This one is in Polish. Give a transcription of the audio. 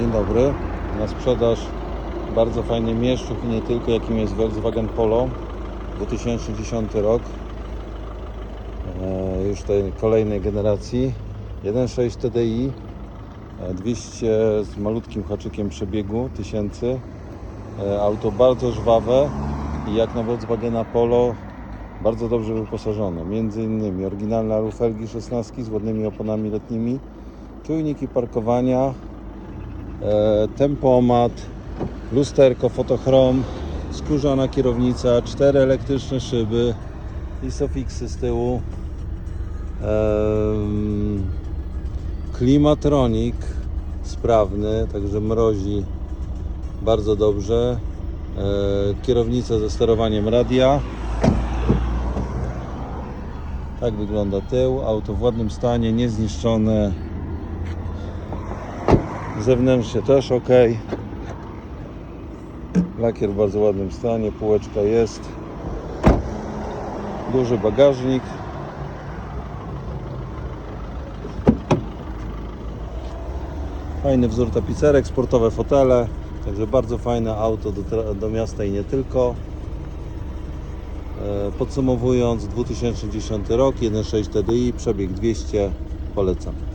Dzień dobry. Na sprzedaż bardzo fajny mieszczuk i nie tylko, jakim jest Volkswagen Polo 2010 rok. E, już tej kolejnej generacji. 1.6 TDI, e, 200 z malutkim haczykiem przebiegu tysięcy. E, Auto bardzo żwawe i jak na Volkswagena Polo bardzo dobrze wyposażone. Między innymi oryginalne alufelgi 16 z ładnymi oponami letnimi, czujniki parkowania, tempomat, lusterko fotochrom, skórzana kierownica, cztery elektryczne szyby, isofixy z tyłu, klimatronik sprawny, także mrozi bardzo dobrze, e, kierownica ze sterowaniem radia. Tak wygląda tył, auto w ładnym stanie, niezniszczone, Zewnętrznie też ok. Lakier w bardzo ładnym stanie, półeczka jest. Duży bagażnik. Fajny wzór tapicerek, sportowe fotele. Także bardzo fajne auto do, do miasta i nie tylko. E, Podsumowując, 2010 rok, 1.6 TDI, przebieg 200, polecam.